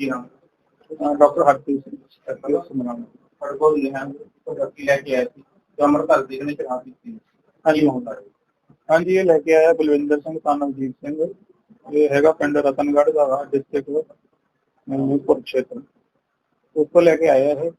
ਕੀ ਨਾਮ doctor Harpreet Singh SPO ਸਮਰਾਮ ਸਾਡੇ ਕੋਲ ਲਿਖਿਆ ਪ੍ਰੋਡਕਟ ਲੈ ਕੇ ਆਇਆ ਸੀ ਤੇ ਅਮਰਪਾਲ ਜੀ ਨੇ ਸ਼ਰਾਬ ਪੀਤੀ ਹਾਂਜੀ ਹੁੰਦਾ ਹੈ ਹਾਂਜੀ ਇਹ ਲੈ ਕੇ ਆਇਆ ਬਲਵਿੰਦਰ ਸਿੰਘ ਤਾਨਵਜੀਤ ਸਿੰਘ ਇਹ ਹੈਗਾ ਪਿੰਡ ਰਤਨਗੜ੍ਹ ਦਾ ਡਿਸਟ੍ਰਿਕਟ ਮੂਪੁਰ ਖੇਤਰ ਉੱਥੋਂ ਲੈ ਕੇ ਆਇਆ ਇਹ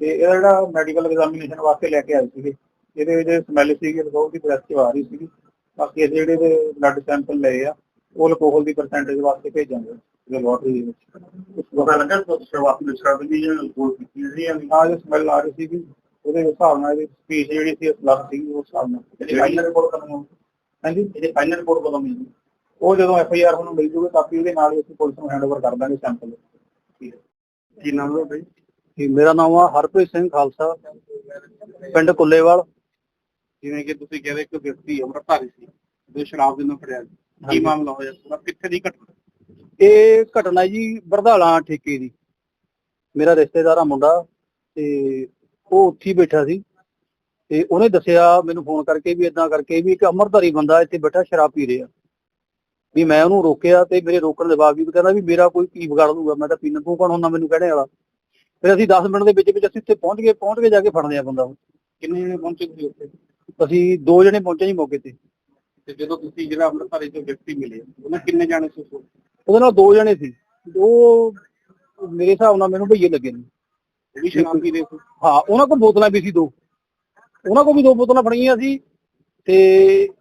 ਤੇ ਇਹਦਾ ਜਿਹੜਾ ਮੈਡੀਕਲ ਐਗਜ਼ਾਮੀਨੇਸ਼ਨ ਵਾਸਤੇ ਲੈ ਕੇ ਆਏ ਸੀਗੇ ਇਹਦੇ ਵਿੱਚ ਸਮੈਲ ਸੀਗੀ ਰਿਜ਼ਲਟ ਦੀ ਪ੍ਰੈਸ ਆ ਰਹੀ ਸੀਗੀ ਬਾਕੀ ਇਹਦੇ ਜਿਹੜੇ ਦੇ ਬਲੱਡ ਸੈਂਪਲ ਲਏ ਆ ਉਹ ਅਲਕੋਹਲ ਦੀ ਪਰਸੈਂਟੇਜ ਵਾਸਤੇ ਭੇਜਾਂਗੇ ਲੈਬੋਰਟਰੀ ਦੇ ਵਿੱਚ। ਪਤਾ ਲੱਗਾ ਕਿ ਦੀ ਸ਼ਰਾਬ ਦੀ ਜਿਹੜੀ ਗੋਲ ਕੀਤੀ ਸੀ ਜਾਂ ਆ ਜੋ ਸਮੈਲ ਆ ਰਹੀ ਸੀਗੀ ਉਹਦੇ ਹਿਸਾਬ ਨਾਲ ਇਹਦੀ ਸਪੀਚ ਜਿਹੜੀ ਸੀ ਅਸਲਰ ਸੀਗੀ ਉਸ ਹਿਸਾਬ ਨਾਲ। Final report? ਹਾਂਜੀ? ਇਹਦੀ ਫਾਈਨਲ ਰਿਪੋਰਟ ਕਦੋਂ ਮਿਲੂਗੀ? ਉਹ ਜਦੋਂ ਐਫ ਆਈ ਆਰ ਨੂੰ ਮਿਲ ਜੂਗੀ ਕਾਪੀ ਉਹਦੇ ਨਾਲ ਹੀ ਅਸੀਂ ਪੁਲਿਸ ਨੂੰ ਹੈਂਡਓਵਰ ਕਰ ਦਾਂਗੇ ਸੈਂਪਲ ਠੀਕ ਹੈ। ਕੀ ਨਾਮ ਹੈ ਭਾਈ ਜੀ ਮੇਰਾ ਨਾਮ ਆ ਹਰਪ੍ਰੀਤ ਸਿੰਘ ਖਾਲਸਾ ਪਿੰਡ ਕੁੱਲੇਵਾਲ। ਜਿਵੇਂ ਕਿ ਤੁਸੀਂ ਕਹਿੰਦੇ ਕਿ ਵਿਅਕਤੀ ਅਮਰਪਾਲ ਸੀ ਜੋ ਸ਼ਰਾਬ ਦੇ ਨਾਲ ਫੜਿਆ ਸੀ। ਕੀ। ਮਾਮਲਾ ਹੋਇਆ? ਪੂਰਾ ਕਿੱਥੇ ਦੀ ਘਟਨਾ? ਇਹ ਘਟਨਾ ਜੀ ਬਰਧਾਲਾ ਠੇਕੇ ਦੀ। ਮੇਰਾ ਰਿਸ਼ਤੇਦਾਰ ਆ ਮੁੰਡਾ ਤੇ ਉਹ ਉੱਥੇ ਬੈਠਾ ਸੀ। ਤੇ ਉਹਨੇ ਦੱਸਿਆ ਮੈਨੂੰ ਫੋਨ ਕਰਕੇ ਵੀ ਇਦਾਂ ਕਰਕੇ ਵੀ ਇੱਕ ਅਮਰਧਾਰੀ ਬੰਦਾ ਇੱਥੇ ਬੈਠਾ ਸ਼ਰਾਬ ਪੀ ਰਿਹਾ। ਵੀ ਮੈਂ ਉਹਨੂੰ ਰੋਕਿਆ ਤੇ ਮੇਰੇ ਰੋਕਣ ਦੇ ਬਾਵਜੂਦ ਕਹਿੰਦਾ ਵੀ ਮੇਰਾ ਕੋਈ ਕੀ ਵਿਗਾੜ ਦੂਗਾ ਮੈਂ ਤਾਂ ਪੀਣਾ ਤੂੰ ਕੌਣ ਹੁੰਦਾ ਮੈਨੂੰ ਕਹਿਣੇ ਵਾਲਾ? ਫਿਰ ਅਸੀਂ 10 ਮਿੰਟ ਦੇ ਵਿੱਚ ਵਿੱਚ ਅਸੀਂ ਉੱਥੇ ਪਹੁੰਚ ਗਏ, ਪਹੁੰਚ ਕੇ ਜਾ ਕੇ ਫੜਦੇ ਆ ਬੰਦਾ ਕਿੰਨੇ ਜਣੇ ਪਹੁੰਚੇ ਸੀ ਉੱਥੇ? ਅਸੀਂ ਦੋ ਜਣੇ ਪਹੁੰਚੇ ਜੀ ਮੌਕੇ ਤੇ। ਤੇ ਜਦੋਂ ਤੁਸੀਂ ਜਿਹੜਾ ਅਮਰਪਾਲ ਤੋਂ ਵਿਅਕਤੀ ਮਿਲੇ, ਉਹਨਾਂ ਕਿੰਨੇ ਜਾਣੇ ਸੀ ਉਹਦੇ ਨਾਲ ਦੋ ਜਣੇ ਸੀ। ਉਹ ਮੇਰੇ ਹਿਸਾਬ ਨਾਲ ਮੈਨੂੰ ਭਈਏ ਲੱਗੇ ਨੇ। ਉਹ ਵੀ ਸ਼ਰਾਬ ਪੀ ਰਹੇ ਸੀ ਹਾਂ ਉਹਨਾਂ ਕੋਲ ਬੋਤਲਾਂ ਵੀ ਸੀ ਦੋ। ਉਹਨਾਂ ਕੋਲ ਵੀ ਦੋ ਬੋਤਲਾਂ ਫੜੀਆਂ ਸੀ ਤੇ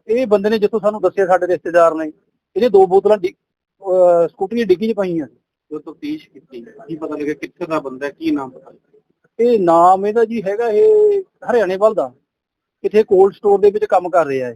ਇਹ ਬੰਦੇ ਨੇ ਜਿੱਥੋਂ ਸਾਨੂੰ ਦੱਸਿਆ ਸਾਡੇ ਰਿਸ਼ਤੇਦਾਰ ਨੇ ਇਹਨੇ ਦੋ ਬੋਤਲਾਂ ਸਕੂਟਰੀ ਦੀ ਡਿੱਗੀ 'ਚ ਪਾਈਆਂ। ਜੋ ਤਫਤੀਸ਼ ਕੀਤੀ ਕੀ ਪਤਾ ਲੱਗਿਆ ਕਿੱਥੇ ਦਾ ਬੰਦਾ ਹੈ, ਕੀ ਨਾਮ ਪਤਾ ਇਹ ਨਾਮ ਇਹਦਾ ਜੀ ਹੈਗਾ ਇਹ ਹਰਿਆਣੇ ਵੱਲ ਦਾ। ਕਿਥੇ ਕੋਲਡ ਸਟੋਰ ਦੇ ਵਿੱਚ ਕੰਮ ਕਰ ਰਿਹਾ ਇਹ।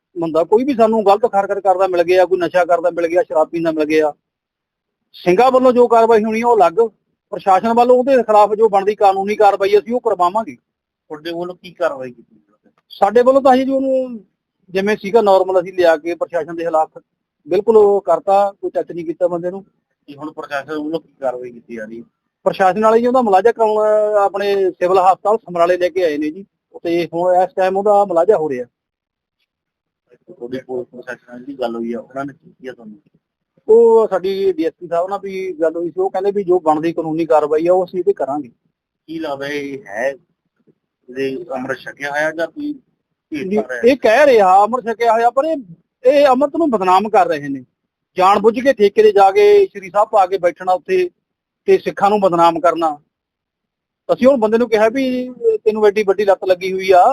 ਬੰਦਾ ਕੋਈ ਵੀ ਸਾਨੂੰ ਗਲਤ ਹਰਕਤ ਕਰਦਾ ਮਿਲ ਗਿਆ ਕੋਈ ਨਸ਼ਾ ਕਰਦਾ ਮਿਲ ਗਿਆ ਸ਼ਰਾਬ ਪੀਂਦਾ ਮਿਲ ਗਿਆ। ਸਿੰਘਾਂ ਵੱਲੋਂ ਜੋ ਕਾਰਵਾਈ ਹੋਣੀ ਉਹ ਅਲੱਗ। ਪ੍ਰਸ਼ਾਸਨ ਵੱਲੋਂ ਉਹਦੇ ਖਿਲਾਫ ਜੋ ਬਣਦੀ ਕਾਨੂੰਨੀ ਕਾਰਵਾਈ ਅਸੀਂ ਉਹ ਕਰਵਾਵਾਂਗੇ। ਤੁਹਾਡੇ ਵੱਲੋਂ ਕੀ ਕਾਰਵਾਈ ਕੀਤੀ ਸਾਡੇ ਵੱਲੋਂ ਤਾਂ ਅਸੀਂ ਜੀ ਉਹਨੂੰ ਜਿਵੇਂ ਸੀਗਾ ਨਾਰਮਲ ਅਸੀਂ ਲਿਆ ਕੇ ਪ੍ਰਸ਼ਾਸਨ ਦੇ ਖਿਲਾਫ ਬਿਲਕੁਲ ਉਹ ਕਰਤਾ ਕੋਈ ਟੱਚ ਨਹੀਂ ਕੀਤਾ ਬੰਦੇ ਨੂੰ। ਕਿ ਹੁਣ ਪ੍ਰਸ਼ਾਸਨ ਵੱਲੋਂ ਕੀ ਕਾਰਵਾਈ ਕੀਤੀ ਜਾ ਰਹੀ ਹੈ? ਪ੍ਰਸ਼ਾਸਨ ਵਾਲੇ ਜੀ ਉਹਦਾ ਮੁਲਾਜ਼ਾ ਕਰਾਉਣ ਆਪਣੇ ਸਿਵਲ ਹਸਪਤਾਲ ਸਮਰਾਲੇ ਲੈ ਕੇ ਆਏ ਨੇ ਜੀ। ਤੇ ਹੁਣ ਇਸ ਟਾਈਮ ਉਹਦਾ ਮੁਲਾਜ਼ਾ ਹੋ ਰਿਹਾ। ਤੁਹਾਡੀ ਪੁਲਿਸ ਪ੍ਰਸ਼ਾਸਨ ਦੀ ਗੱਲ ਹੋਈ ਆ ਉਹਨਾਂ ਨੇ ਕੀ ਕੀਤਾ ਤੁਹਾਨੂੰ? ਉਹ ਸਾਡੀ ਡੀਐਸਪੀ ਸਾਹਿਬ ਨਾਲ ਵੀ ਗੱਲ ਹੋਈ ਸੀ ਉਹ ਕਹਿੰਦੇ ਵੀ ਜੋ ਬਣਦੀ ਕਾਨੂੰਨੀ ਕਾਰਵਾਈ ਆ ਉਹ ਅਸੀਂ ਤੇ ਕਰਾਂਗੇ। ਕੀ ਇਹ ਹੈ ਇਹਦੇ ਅਮਰ ਛਕਿਆ ਹੋਇਆ ਜਾਂ ਕੋਈ? ਇਹ ਕਹਿ ਰਿਹਾ ਅਮਰ ਛਕਿਆ ਹੋਇਆ ਪਰ ਇਹ ਇਹ ਅਮਰਤ ਨੂੰ ਬਦਨਾਮ ਕਰ ਰਹੇ ਨੇ। ਜਾਣ ਬੁੱਝ ਕੇ ਠੇਕੇ ਤੇ ਜਾ ਕੇ ਸ਼੍ਰੀ ਸਾਹਿਬ ਪਾ ਕੇ ਬੈਠਣਾ ਉੱਥੇ ਤੇ ਸਿੱਖਾਂ ਨੂੰ ਬਦਨਾਮ ਕਰਨਾ। ਅਸੀਂ ਉਹ ਬੰਦੇ ਨੂੰ ਕਿਹਾ ਵੀ ਤੈਨੂੰ ਐਡੀ ਵੱਡੀ ਲੱਤ ਲੱਗੀ ਹੋਈ ਆ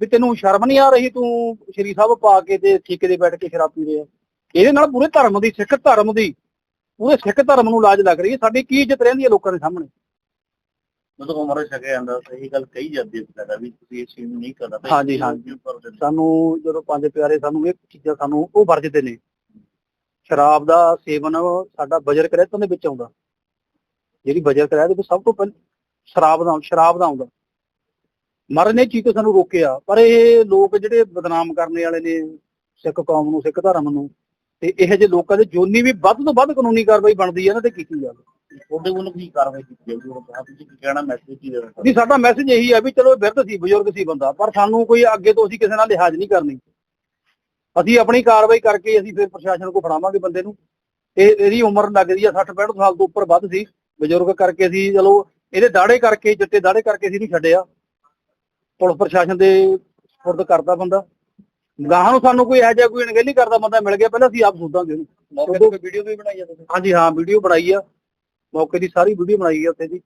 ਵੀ ਤੈਨੂੰ ਸ਼ਰਮ ਨਹੀਂ ਆ ਰਹੀ ਤੂੰ ਸ਼੍ਰੀ ਸਾਹਿਬ ਪਾ ਕੇ ਤੇ ਠੇਕੇ ਤੇ ਬੈਠ ਕੇ ਸ਼ਰਾਬ ਪੀ ਰਿਹਾ ਇਹਦੇ ਨਾਲ ਪੂਰੇ ਧਰਮ ਦੀ ਸਿੱਖ ਧਰਮ ਦੀ ਪੂਰੇ ਸਿੱਖ ਧਰਮ ਨੂੰ ਲਾਜ ਲੱਗ ਰਹੀ ਹੈ। ਸਾਡੀ ਕੀ ਇੱਜ਼ਤ ਰਹਿੰਦੀ ਹੈ ਲੋਕਾਂ ਦੇ ਸਾਹਮਣੇ? ਮਤਲਬ ਉਮਰ ਛਕਿਆ ਜਾਂਦਾ ਸਹੀ ਗੱਲ ਕਹੀ ਜਾਂਦੀ ਹੈ ਤੁਹਾਡਾ ਵੀ ਤੁਸੀਂ ਇਸ ਚੀਜ਼ ਨੂੰ ਨਹੀਂ ਕਰਨਾ ਤੇ ਹਾਂਜੀ, ਹਾਂਜੀ। ਦੇ- ਸਾਨੂੰ ਜਦੋਂ ਪੰਜ ਪਿਆਰੇ ਸਾਨੂੰ ਇਹ ਚੀਜ਼ਾਂ ਸਾਨੂੰ ਉਹ ਵਰਜਦੇ ਨੇ। ਸ਼ਰਾਬ ਦਾ ਸੇਵਨ ਸਾਡਾ ਬਜਰ ਕਰਿਆਤਾਂ ਦੇ ਵਿੱਚ ਆਉਂਦਾ। ਜਿਹੜੀ ਬਜਰ ਕਰਿਆ ਦੇ ਸਭ ਤੋਂ ਪਹਿਲਾਂ ਸ਼ਰਾਬ ਦਾ ਸ਼ਰਾਬ ਦਾ ਆਉਂਦਾ। ਮਰਨ ਨੇ ਚੀਜ਼ ਤੋਂ ਸਾਨੂੰ ਰੋਕਿਆ ਪਰ ਇਹ ਲੋਕ ਜਿਹੜੇ ਬਦਨਾਮ ਕਰਨੇ ਵਾਲੇ ਨੇ ਸਿੱਖ ਕੌਮ ਨੂੰ ਸਿੱਖ ਧਰਮ ਨੂੰ ਤੇ ਇਹੋ ਜਿਹੇ ਲੋਕਾਂ ਦੇ ਜੋਨੀ ਵੀ ਵੱਧ ਤੋਂ ਵੱਧ ਕਾਨੂੰਨੀ ਕਾਰਵਾਈ ਬਣਦੀ ਹੈ ਨਾ ਤੇ ਕੀਤੀ ਜਾਵੇ ਤੁਹਾਡੇ ਵੱਲੋਂ ਕੀ ਕਾਰਵਾਈ ਕੀਤੀ ਜਾਊਗੀ? ਉਹ ਕਹਾ ਤੁਸੀਂ ਕੀ ਕਹਿਣਾ ਮੈਸੇਜ ਕੀ ਦੇਣਾ ਨਹੀਂ ਸਾਡਾ ਮੈਸੇਜ ਇਹੀ ਹੈ ਵੀ ਚਲੋ ਬਿਰਧ ਸੀ ਬਜ਼ੁਰਗ ਸੀ ਬੰਦਾ ਪਰ ਸਾਨੂੰ ਕੋਈ ਅੱਗੇ ਤੋਂ ਅਸੀਂ ਕਿਸੇ ਨਾਲ ਲਿਹਾਜ਼ ਨਹੀਂ ਕਰਨੀ। ਅਸੀਂ ਆਪਣੀ ਕਾਰਵਾਈ ਕਰਕੇ ਅਸੀਂ ਫਿਰ ਪ੍ਰਸ਼ਾਸਨ ਕੋ ਫੜਾਵਾਂਗੇ ਬੰਦੇ ਨੂੰ। ਇਹ ਇਹਦੀ ਉਮਰ ਲੱਗਦੀ ਆ 60 65 ਸਾਲ ਤੋਂ ਉੱਪਰ ਵੱਧ ਸੀ। ਬਜ਼ੁਰਗ ਕਰਕੇ ਅਸੀਂ ਚਲੋ ਇਹਦੇ ਦਾੜੇ ਕਰਕੇ ਚਿੱਟੇ ਦਾੜੇ ਕਰਕੇ ਅਸੀਂ ਨਹੀਂ ਛੱਡਿਆ। ਪੁਲਿਸ ਪ੍ਰਸ਼ਾਸਨ ਦੇ ਸਪੁਰਦ ਕਰਦਾ ਬੰਦਾ। ਗਾਹਾਂ ਨੂੰ ਸਾਨੂੰ ਕੋਈ ਇਹੋ ਜਿਹਾ ਕੋਈ ਅਣਗਹਿਲੀ ਕਰਦਾ ਬੰਦਾ ਮਿਲ ਗਿਆ ਪਹਿਲਾਂ ਅਸੀਂ ਆਪ ਉਹਨੂੰ। ਮੌਕੇ ਤੇ ਵੀਡੀਓ ਵੀ ਬਣਾਈ ਆ ਤੁਸੀਂ? ਹਾਂਜੀ ਹਾਂ ਵੀਡੀਓ ਬਣਾਈ ਆ। ਮੌਕੇ ਦੀ ਸਾਰੀ ਵੀਡੀਓ ਬਣਾਈ ਆ ਉੱਥੇ ਦੀ।